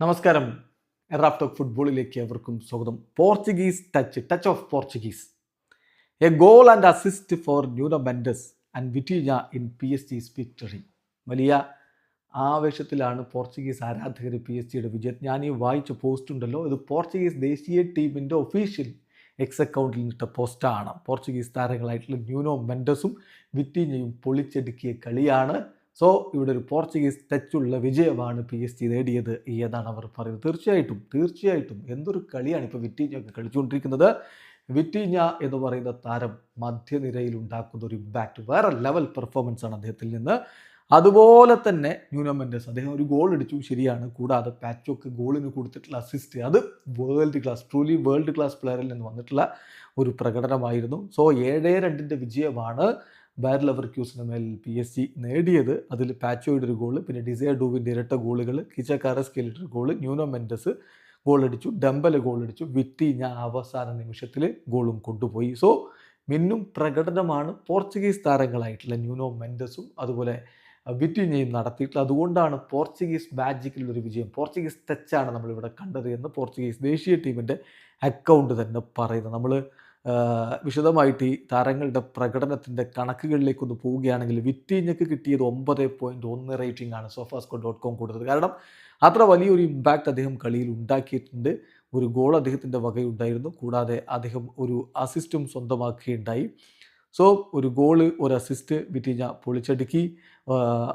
നമസ്കാരം. എറാഫ് ടോക്ക് ഫുട്ബോളിലേക്ക് അവർക്കും സ്വാഗതം. Portuguese touch touch of Portuguese. A goal and assist for Nuno Mendes and Vitinha in P S G's victory വലിയ ആവേശത്തിലാണ് Portuguese ആരാധകർ പി എസ് ജിയുടെ വിജയം. ഞാൻ ഈ വായിച്ച പോസ്റ്റ് ഉണ്ടല്ലോ. ഇത് പോർച്ചുഗീസ് ദേശീയ ടീമിന്റെ ഒഫീഷ്യൽ എക്സ് അക്കൗണ്ടിൽ നിന്നിട്ട പോസ്റ്റാണ് പോർച്ചുഗീസ് താരങ്ങളായിട്ടുള്ള ന്യൂനോ മെൻഡസും വിറ്റീനയും പൊളിച്ചെടുക്കിയ കളിയാണ് സോ ഇവിടെ ഒരു പോർച്ചുഗീസ് ടച്ചുള്ള വിജയമാണ് പി എസ് ജി നേടിയത് എന്നാണ് അവർ പറയുന്നത്. തീർച്ചയായിട്ടും തീർച്ചയായിട്ടും. എന്തൊരു കളിയാണ് ഇപ്പോൾ വിറ്റീഞ്ഞൊക്കെ കളിച്ചുകൊണ്ടിരിക്കുന്നത് വിറ്റീഞ്ഞ എന്ന് പറയുന്ന താരം മധ്യനിരയിൽ ഉണ്ടാക്കുന്ന ഒരു ഇമ്പാക്റ്റ് വേറെ ലെവൽ പെർഫോമൻസ് ആണ് അദ്ദേഹത്തിൽ നിന്ന്. അതുപോലെ തന്നെ ന്യൂനോ അദ്ദേഹം ഒരു ഗോൾ അടിച്ചു ശരിയാണ്. കൂടാതെ പാച്ചോക്ക് ഗോളിന് കൊടുത്തിട്ടുള്ള അസിസ്റ്റ് അത് world class truly world class പ്ലെയറിൽ നിന്ന് വന്നിട്ടുള്ള ഒരു പ്രകടനമായിരുന്നു. സോ ഏഴ് രണ്ടിന്റെ വിജയമാണ് ബാർ ലെവർ ക്യൂസിന് മേൽ പി എസ് ജി നേടിയത്. അതിൽ പാച്ചോയുടെ ഒരു ഗോൾ പിന്നെ ഡിസയർ ഡൂവിന്റെ ഇരട്ട ഗോളുകൾ കിച്ച കാരസ്കേലിന്റെ ഒരു ഗോൾ ന്യൂനോ മെൻഡസ് ഗോളടിച്ചു ഡംബൽ ഗോൾ വിറ്റി ഞാൻ അവസാന നിമിഷത്തിൽ ഗോളും കൊണ്ടുപോയി. സോ മിന്നും പ്രകടനമാണ് പോർച്ചുഗീസ് താരങ്ങളായിട്ടുള്ള ന്യൂനോ മെൻഡസും അതുപോലെ വിറ്റിഞ്ഞയും നടത്തിയിട്ടുള്ളത്. അതുകൊണ്ടാണ് പോർച്ചുഗീസ് മാജിക്കിൽ ഒരു വിജയം പോർച്ചുഗീസ് ടച്ചാണ് നമ്മളിവിടെ കണ്ടത് എന്ന് പോർച്ചുഗീസ് ദേശീയ ടീമിന്റെ അക്കൗണ്ട് തന്നെ പറയുന്നത്. നമ്മൾ വിശദമായിട്ട് ഈ താരങ്ങളുടെ പ്രകടനത്തിന്റെ കണക്കുകളിലേക്കൊന്ന് പോവുകയാണെങ്കിൽ വിറ്റീഞ്ഞക്ക് കിട്ടിയത് ഒമ്പത് പോയിന്റ് ഒന്ന് റേറ്റിംഗ് ആണ് സോഫാസ്കോ ഡോട്ട് കോം കൊടുത്തത്. കാരണം അത്ര വലിയൊരു ഇമ്പാക്റ്റ് അദ്ദേഹം കളിയിൽ ഉണ്ടാക്കിയിട്ടുണ്ട്. ഒരു ഗോൾ അദ്ദേഹത്തിന്റെ വകയുണ്ടായിരുന്നു. കൂടാതെ അദ്ദേഹം ഒരു അസിസ്റ്റും സ്വന്തമാക്കുകയുണ്ടായി. സോ ഒരു ഗോൾ ഒരു അസിസ്റ്റ് വിറ്റീഞ്ഞ പൊളിച്ചടുക്കി.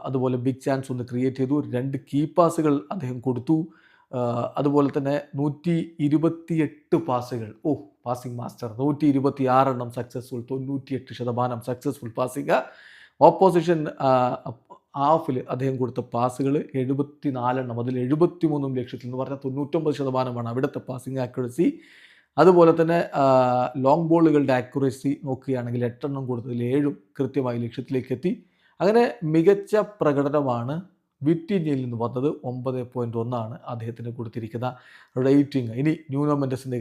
അതുപോലെ ബിഗ് ചാൻസ് ഒന്ന് ക്രിയേറ്റ് ചെയ്തു. രണ്ട് കീ പാസുകൾ അദ്ദേഹം കൊടുത്തു. അതുപോലെ തന്നെ നൂറ്റി ഇരുപത്തിയെട്ട് പാസുകൾ ഓ പാസിംഗ് മാസ്റ്റർ നൂറ്റി ഇരുപത്തി ആറെണ്ണം സക്സസ്ഫുൾ തൊണ്ണൂറ്റിയെട്ട് ശതമാനം സക്സസ്ഫുൾ പാസിംഗ് ഓപ്പോസിഷൻ ഹാഫിൽ അദ്ദേഹം കൊടുത്ത പാസുകൾ എഴുപത്തി നാലെണ്ണം അതിൽ എഴുപത്തി മൂന്നും ലക്ഷത്തിൽ എന്ന് പറഞ്ഞാൽ തൊണ്ണൂറ്റൊമ്പത് ശതമാനമാണ് അവിടുത്തെ പാസിംഗ് ആക്യുറസി അതുപോലെ തന്നെ ലോങ് ബോളുകളുടെ ആക്യുറസി നോക്കുകയാണെങ്കിൽ എട്ടെണ്ണം കൊടുത്തതിൽ ഏഴും കൃത്യമായി ലക്ഷ്യത്തിലേക്ക് എത്തി. അങ്ങനെ മികച്ച പ്രകടനമാണ് വിറ്റിഞ്ഞയിൽ നിന്ന് വന്നത് ഒമ്പത് പോയിന്റ് ഒന്നാണ് അദ്ദേഹത്തിന് കൊടുത്തിരിക്കുന്ന റേറ്റിംഗ് ഇനി ന്യൂനോ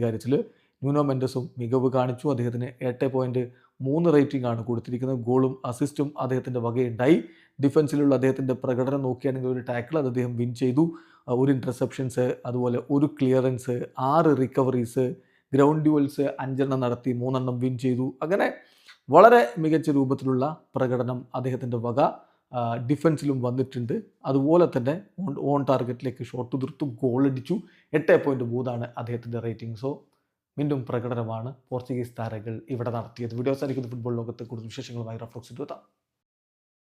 കാര്യത്തിൽ ന്യൂനോ മെൻഡസും മികവ് കാണിച്ചു. അദ്ദേഹത്തിന് എട്ട് പോയിന്റ് മൂന്ന് റേറ്റിംഗ് ആണ് കൊടുത്തിരിക്കുന്നത്. ഗോളും അസിസ്റ്റും അദ്ദേഹത്തിന്റെ വകയുണ്ടായി. ഡിഫൻസിലുള്ള അദ്ദേഹത്തിന്റെ പ്രകടനം നോക്കുകയാണെങ്കിൽ ഒരു ടാക്കിൾ അത് അദ്ദേഹം വിൻ ചെയ്തു. ഒരു ഇന്റർസെപ്ഷൻസ് അതുപോലെ ഒരു ക്ലിയറൻസ് ആറ് റിക്കവറീസ് ഗ്രൗണ്ട് ഡ്യുവൽസ് അഞ്ചെണ്ണം നടത്തി മൂന്നെണ്ണം വിൻ ചെയ്തു. അങ്ങനെ വളരെ മികച്ച രൂപത്തിലുള്ള പ്രകടനം അദ്ദേഹത്തിന്റെ വക ഡിഫൻസിലും വന്നിട്ടുണ്ട്. അതുപോലെ തന്നെ ഓൺ ടാർഗറ്റിലേക്ക് ഷോട്ട് തീർത്തു ഗോൾ അടിച്ചു. എട്ട് പോയിന്റ് മൂന്നാണ് അദ്ദേഹത്തിന്റെ റേറ്റിംഗ് സോ വീണ്ടും പ്രകടനമാണ് പോർച്ചുഗീസ് താരങ്ങൾ ഇവിടെ നടത്തിയത്. വീഡിയോസ് സാധിക്കുന്ന ഫുട്ബോൾ ലോകത്തെ കൂടുതൽ വിശേഷങ്ങളുമായി റഫ്ലോക്സ് എത്താം.